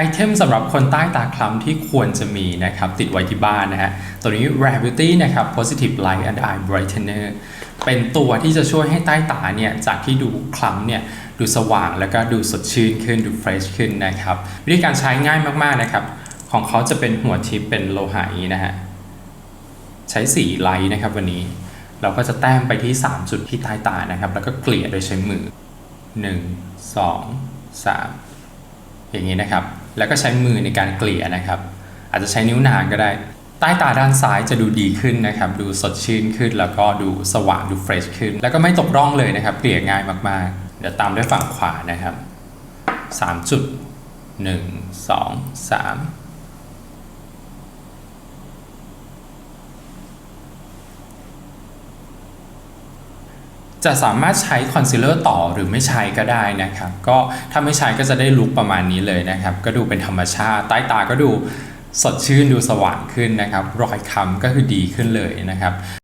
ไอเทมสำหรับคนใต้ตาคล้ำที่ควรจะมีนะครับติดไว้ที่บ้านนะฮะตัวนี้ Rare Beauty นะครับ Positive Light and Eye Brightener เป็นตัวที่จะช่วยให้ใต้ตาเนี่ยจากที่ดูคล้ำเนี่ยดูสว่างแล้วก็ดูสดชื่นขึ้นดูเฟรชขึ้นนะครับวิธีการใช้ง่ายมากๆนะครับ ของเขาจะเป็นหัวทิปเป็นโลหะนี้นะฮะใช้สีไลท์นะครับวันนี้ เราก็จะแต้มไปที่ 3 จุดที่ใต้ตานะครับ แล้วก็เกลี่ยโดยใช้มือ 1 2 3 อย่างนี้นะครับ แล้วก็ใช้มือในการเกลี่ยนะครับ อาจจะใช้นิ้วนางก็ได้ ใต้ตาด้านซ้ายจะดูดีขึ้นนะครับ ดูสดชื่นขึ้น แล้วก็ดูสว่างดูเฟรชขึ้น แล้วก็ไม่ตกร่องเลยนะครับ เกลี่ยง่ายมากๆ เดี๋ยวตามด้วยฝั่งขวานะครับ3จุด1 2 3 จะสามารถใช้คอนซีลเลอร์ต่อหรือไม่ใช้ก็ได้นะครับ ก็ถ้าไม่ใช้ก็จะได้ลุคประมาณนี้เลยนะครับ ก็ดูเป็นธรรมชาติใต้ตาก็ดูสดชื่นดูสว่างขึ้นนะครับ รอยค้ำก็คือดีขึ้นเลยนะครับ